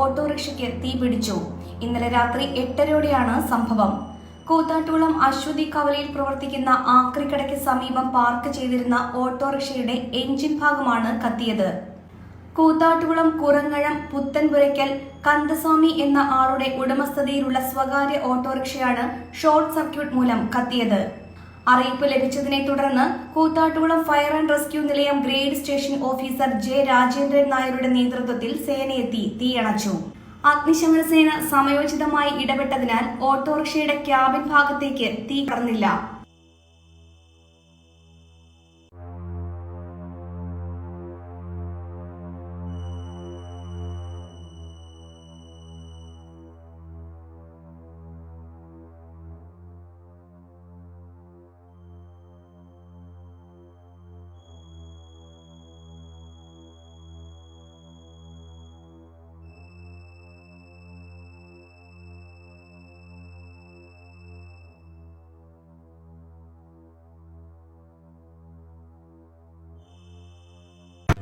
ഓട്ടോറിക്ഷയ്ക്ക് തീപിടിച്ചു ഇന്നലെ രാത്രി എട്ടരയോടെയാണ് സംഭവം. കൂത്താട്ടുകുളം അശ്വതി കവലയിൽ പ്രവർത്തിക്കുന്ന ആക്രിക്കടയ്ക്ക് സമീപം പാർക്ക് ചെയ്തിരുന്ന ഓട്ടോറിക്ഷയുടെ എഞ്ചിൻ ഭാഗമാണ് കത്തിയത്. കൂത്താട്ടുകുളം കുറങ്ങഴം പുത്തൻപുരയ്ക്കൽ കന്തസ്വാമി എന്ന ആളുടെ ഉടമസ്ഥതയിലുള്ള സ്വകാര്യ ഓട്ടോറിക്ഷയാണ് ഷോർട്ട് സർക്യൂട്ട് മൂലം കത്തിയത്. അറിയിപ്പ് ലഭിച്ചതിനെ തുടർന്ന് കൂത്താട്ടുകുളം ഫയർ ആൻഡ് റെസ്ക്യൂ നിലയം grade station officer J Rajendran നായരുടെ നേതൃത്വത്തിൽ സേനയെത്തി തീയണച്ചു. അഗ്നിശമന സേന സമയോചിതമായി ഇടപെട്ടതിനാൽ ഓട്ടോറിക്ഷയുടെ ക്യാബിൻ ഭാഗത്തേക്ക് തീ കടന്നില്ല.